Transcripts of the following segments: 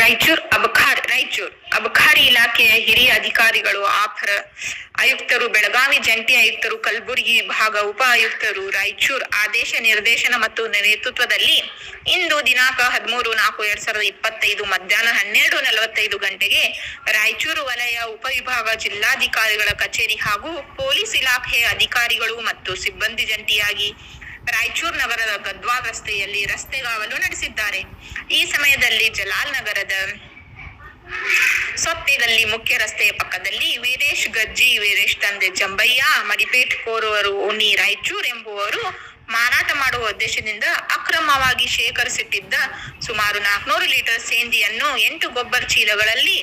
ರಾಯಚೂರ್, ಅಬಖಾರ್, ರಾಯಚೂರ್. ಅಬಖಾರಿ ಇಲಾಖೆಯ ಹಿರಿಯ ಅಧಿಕಾರಿಗಳು ಆಫರ್ ಆಯುಕ್ತರು, ಬೆಳಗಾವಿ ಜಂಟಿ ಆಯುಕ್ತರು, ಕಲಬುರಗಿ ವಿಭಾಗ ಉಪ ಆಯುಕ್ತರು, ರಾಯಚೂರ್ ಆದೇಶ ನಿರ್ದೇಶನ ಮತ್ತು ನೇತೃತ್ವದಲ್ಲಿ ಇಂದು ದಿನಾಂಕ ಹದಿಮೂರು ನಾಲ್ಕು ಎರಡ್ ಸಾವಿರದ ಇಪ್ಪತ್ತೈದು ಮಧ್ಯಾಹ್ನ ಹನ್ನೆರಡು ನಲವತ್ತೈದು ಗಂಟೆಗೆ ರಾಯಚೂರು ವಲಯ ಉಪವಿಭಾಗ ಜಿಲ್ಲಾಧಿಕಾರಿಗಳ ಕಚೇರಿ ಹಾಗೂ ಪೊಲೀಸ್ ಇಲಾಖೆಯ ಅಧಿಕಾರಿಗಳು ಮತ್ತು ಸಿಬ್ಬಂದಿ ಜಂಟಿಯಾಗಿ ರಾಯಚೂರು ನಗರದ ಗದ್ವಾ ರಸ್ತೆಯಲ್ಲಿ ರಸ್ತೆಗಾವಲು ನಡೆಸಿದ್ದಾರೆ. ಈ ಸಮಯದಲ್ಲಿ ಜಲಾಲ್ ನಗರದ ಸೊತ್ತೆಗಲ್ಲಿ ಮುಖ್ಯ ರಸ್ತೆಯ ಪಕ್ಕದಲ್ಲಿ ವೀರೇಶ್ ಗಜ್ಜಿ, ವೀರೇಶ್ ತಂದೆ ಜಂಬಯ್ಯ, ಮಡಿಪೇಟ್ ಕೋರುವರು ಉನಿ ರಾಯಚೂರ್ ಎಂಬುವರು ಮಾರಾಟ ಮಾಡುವ ಉದ್ದೇಶದಿಂದ ಅಕ್ರಮವಾಗಿ ಶೇಖರಿಸಿಟ್ಟಿದ್ದ ಸುಮಾರು ನಾಲ್ಕುನೂರು ಲೀಟರ್ ಸೇಂದಿಯನ್ನು ಎಂಟು ಗೊಬ್ಬರ ಚೀಲಗಳಲ್ಲಿ,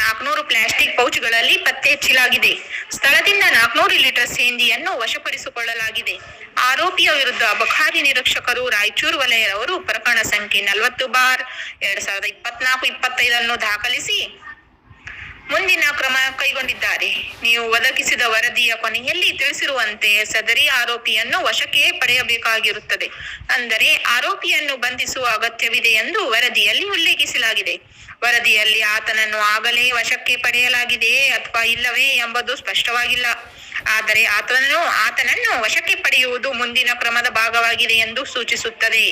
ನಾಲ್ಕುನೂರು ಪ್ಲಾಸ್ಟಿಕ್ ಪೌಚ್ಗಳಲ್ಲಿ ಪತ್ತೆ ಹಚ್ಚಲಾಗಿದೆ ಸ್ಥಳದಿಂದ ನಾಲ್ಕುನೂರು ಲೀಟರ್ ಸೇಂದಿಯನ್ನು ವಶಪಡಿಸಿಕೊಳ್ಳಲಾಗಿದೆ. ಆರೋಪಿಯ ವಿರುದ್ಧ ಅಬಕಾರಿ ನಿರೀಕ್ಷಕರು ರಾಯಚೂರು ವಲಯದವರು ಪ್ರಕರಣ ಸಂಖ್ಯೆ ನಲವತ್ತು ಬಾರ್, ಎರಡ್ ಸಾವಿರದ ಇಪ್ಪತ್ನಾಲ್ಕು, ಇಪ್ಪತ್ತೈದನ್ನು ದಾಖಲಿಸಿ ಮುಂದಿನ ಕ್ರಮ ಕೈಗೊಂಡಿದ್ದಾರೆ. ನೀವು ಒದಗಿಸಿದ ವರದಿಯ ಕೊನೆಯಲ್ಲಿ ತಿಳಿಸಿರುವಂತೆ ಸದರಿ ಆರೋಪಿಯನ್ನು ವಶಕ್ಕೆ ಪಡೆಯಬೇಕಾಗಿರುತ್ತದೆ. ಅಂದರೆ ಆರೋಪಿಯನ್ನು ಬಂಧಿಸುವ ಅಗತ್ಯವಿದೆ ಎಂದು ವರದಿಯಲ್ಲಿ ಉಲ್ಲೇಖಿಸಲಾಗಿದೆ. ವರದಿಯಲ್ಲಿ ಆತನನ್ನು ಆಗಲೇ ವಶಕ್ಕೆ ಪಡೆಯಲಾಗಿದೆಯೇ ಅಥವಾ ಇಲ್ಲವೇ ಎಂಬುದು ಸ್ಪಷ್ಟವಾಗಿಲ್ಲ. ಆದರೆ ಆತನನ್ನು ಆತನನ್ನು ವಶಕ್ಕೆ ಪಡೆಯುವುದು ಮುಂದಿನ ಕ್ರಮದ ಭಾಗವಾಗಿದೆ ಎಂದು ಸೂಚಿಸುತ್ತದೆ.